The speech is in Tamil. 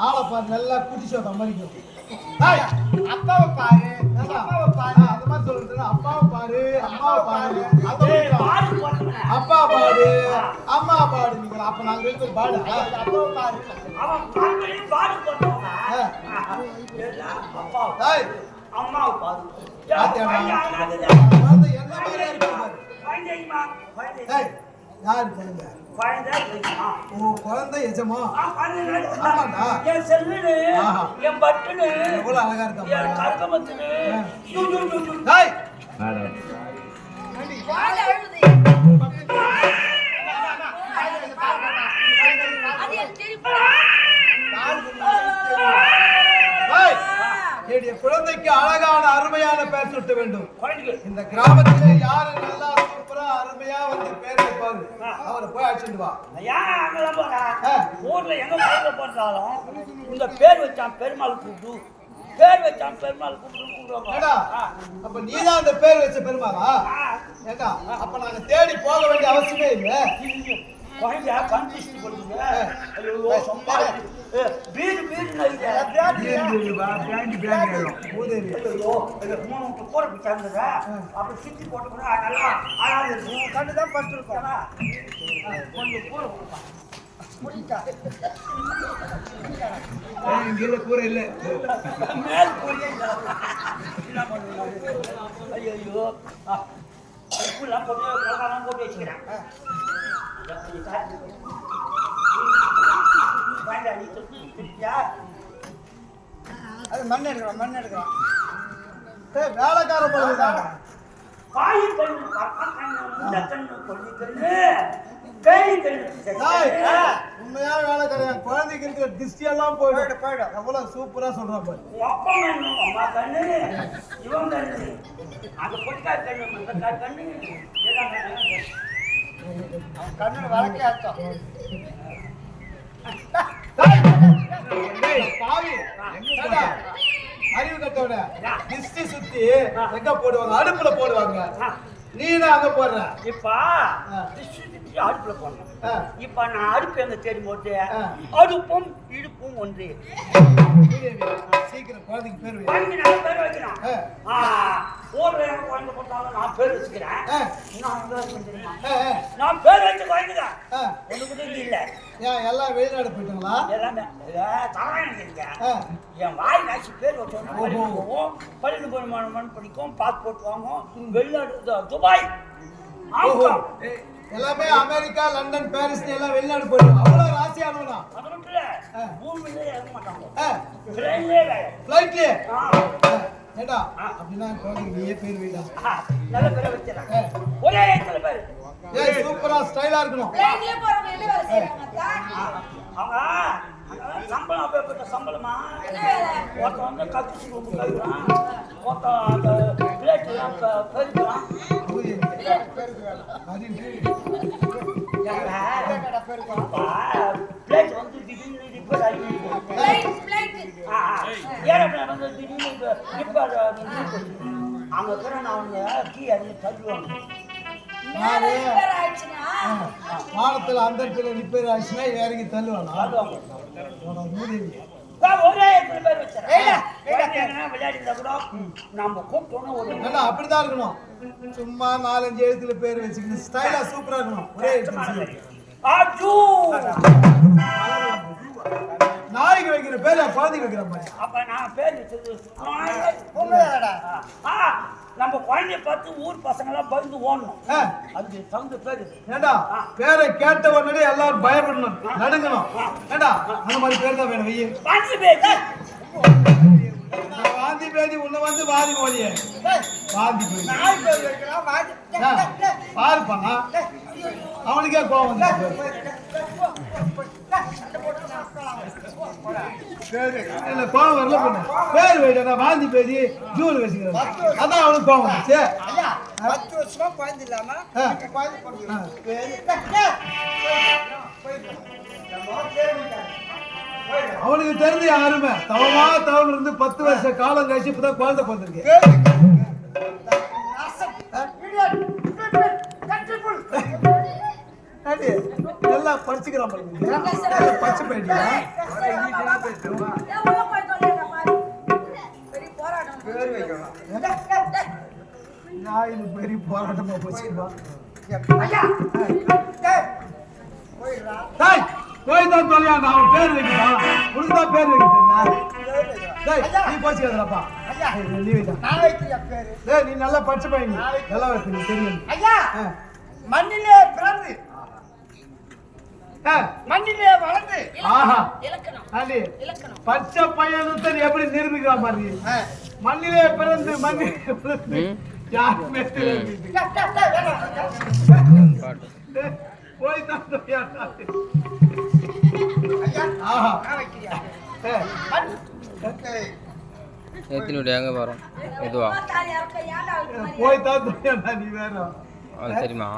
ஆளை பாரு நல்லா வந்த மாதிரி ஹாய் அப்பாவை பாரு? அப்பாவை பாரு அந்த மாதிரி சொல்லிட்டு அப்பாவை பாரு அம்மாவை பாரு. அப்பா பாடு அம்மா பாடு நீங்க அப்ப நாங்க ரெண்டு பேரும் பாடு. அப்பாவை பாரு. அவன் பாடு அம்மாவை. குழந்தை என்ன மாதிரி இருக்கு யாரு குழந்தை குழந்தை தெரியுமா? ஓ குழந்தை எஜமா. என் செல்லுனு. என் பட்டுனு, எவ்வளவு அழகா இருக்கா என் கருக்கமத்துனு. ஆ. யு, யு, yu, yu. ஹாய் வாழை அழுது. அது எனக்கு தெரியும். ஹாய் என்னுடைய குழந்தைக்கு அழகான அருமையான பெயர் சுட்ட வேண்டும். இந்த கிராமத்திலே யாரு நல்லா அருமையா வந்து பேர் வைப்பாரு. அவரை போய் அழைச்சிட்டு வா. ஏன் அங்கெல்லாம் போறா? ஆ. ஊர்ல எங்க பேர்ல போட்டாலும் இந்த பேர் வச்சான் பெருமாள் கூப்பிடு. பேர் வச்சான் பெருமாள் கூப்பிடுவாங்க. அப்ப நீதான் அந்த பேர் வச்ச பெருமாளா. ஏண்டா அப்ப நாங்க தேடி போக வேண்டிய அவசியமே இல்ல. குழந்தை கன்ஃபியூஸ் பண்ணுங்க ஐயோ சும்மா மூணு விட்டு போட்டு நல்லா அழகாக இருக்கும் கண்டு தான் கொஞ்சம் இங்க இல்ல மேல் என்ன பண்ணுவாங்க ஐயோ போட்டு போட்டு வச்சுக்கிறேன் அது மண் எடுக்கிறோம் மண் எடுக்கிறோம் வேலைக்கார போல காய் கண்ணு கண்ணு கண்ணு கொல்லி கண்ணு குழந்தைக்கு இருக்கிற எல்லாம் போயிடும் போயிடும், எவ்வளவு சூப்பரா சொல்றான் பாரு கண்ணு அம்மா கட்டோட டிஸ்டி சுத்தி எங்க போடுவாங்க? அடுப்புல போடுவாங்க. நீனா அங்க போடுற. இப்ப அடுப்புல ஆ. இப்ப நான் அடுப்பு எங்க தேடி போட்டு. அடுப்பும் இடுப்பும் ஒன்று. சீக்கிரம் குழந்தைக்கு பேர் வை. குழந்தை நான் பேர் வைக்கிறேன் ஊர்ல எங்க குழந்தை போட்டாலும் நான் பேர் வச்சுக்கிறேன். நான் பேர் வச்சு குழந்தைதான். ஒண்ணு கூட இல்ல. ஏன் எல்லாம் வெளிநாடு போயிட்டாங்களா? எல்லாமே தராயணம் இருக்க ஆ. என் வாய் காட்சி பேர். பள்ளிக்கு போவோம். பள்ளிக்கு போய் படிக்கும் பாஸ்போர்ட் வாங்கும் வெளிநாடு துபாய். எல்லாமே அமெரிக்கா லண்டன் பாரிஸ் எல்லாம் வெளிநாடு போயிடும் அவ்வளவு ராசியானவனா அது மட்டும் இல்ல. பூமியிலே இறங்க மாட்டாங்க. ட்ரெயின்லேயே நீயே பேர் வைடா. நல்ல பேரை. ஒரே சில பேர்? ஏய் சூப்பரா ஸ்டைலா இருக்கணும். ட்ரெயின்லயே போறவங்க செய்றாங்க? சம்பளம் அப்பேற்பட்ட சம்பளமா ஒருத்தன் வந்து கத்தி ரூபு கழுவுறான் ஒருத்தன் அந்த பிளேட்லாம் பெருக்கிறான் பிளேட் வந்து திடீர்னு ரிப்பேர் ஆகி ஏரோப்ளேன் வந்து திடீர்னு ரிப்பேர் அங்க இருக்கிற நான் அவங்க கீ அறிஞ்சு தள்ளுவாங்க வானத்துல அந்த இடத்துல ரிப்பேர் ஆச்சுன்னா இறங்கி தள்ளுவானா? அப்படிதான் இருக்கணும். சும்மா நாலஞ்சு எழுத்துல பேர் வச்சுக்கணும் ஸ்டைலா சூப்பரா இருக்கணும். ஒரே எழுத்துல நாய்க்கு வைக்கிற பேர் குழந்தைக்கு வைக்கிற மாதிரி. அப்ப நான் பேர் வச்சது நம்ம குழந்தைய பார்த்து ஊர் பசங்க எல்லாம் பயந்து ஓடணும். அதுக்கு தகுந்த பேரு ஏண்டா பேரை கேட்ட உடனே எல்லாரும் பயப்படணும் நடுங்கணும். ஏண்டா அந்த மாதிரி பேர் தான் வேணும் வெய்ய. பாண்டி பேரு வாந்தி பேதி உன்னை வந்து வாதி மோதிய வாந்தி பேதி நாய் பேர் வைக்கலாம் வாங்கி ஆ, பாருப்பாங்க அவனுக்கே கோவம் வந்து இல்ல கோவம் வரல பண்ணு. பேர் வைடா வாந்தி பேதி ஜூல் வச்சுக்கிறேன். அதான் அவனுக்கு கோவம் வந்துச்சு. பத்து வருஷமா குழந்தை இல்லாம. அவனுக்கு தெரிஞ்ச அருமை தவமா தவம் இருந்து பத்து வருஷ காலம் கழிச்சு இப்பதான் குழந்தை பிறந்திருக்கு. பெரிய போராட்டம். பேர் வைக்கணும் நான் இது பெரிய போராட்டமா போச்சுப்பா. போய் தான் தொலையா நான் பேர் வைக்கிறான் உனக்கு தான் பேர் வைக்கிறேன் வைக்கணும் நீ போச்சுக்காதப்பா ஐயா. நீ நல்லா படிச்ச பையன். நல்லா வைக்க நீ தெரியும். மண்ணிலே பிறந்து. மண்ணிலே வளர்ந்து. ஆஹா. இலக்கணம் ஆண்டி இலக்கணம். பச்சை பையன் எப்படி நிரூபிக்கிறான் பாருங்க. ஆ. மண்ணிலே பிறந்து மண்ணிலே பிறந்து யாருமே போய் தான் தொலையா ஐயா ஆஹா. நான் வைக்கிறியா? ஏய், மண். டேய், எத்தனை விட்டு எங்கே வரும் மாதிரி போய் தான் நீ வேற. அது தெரியுமா?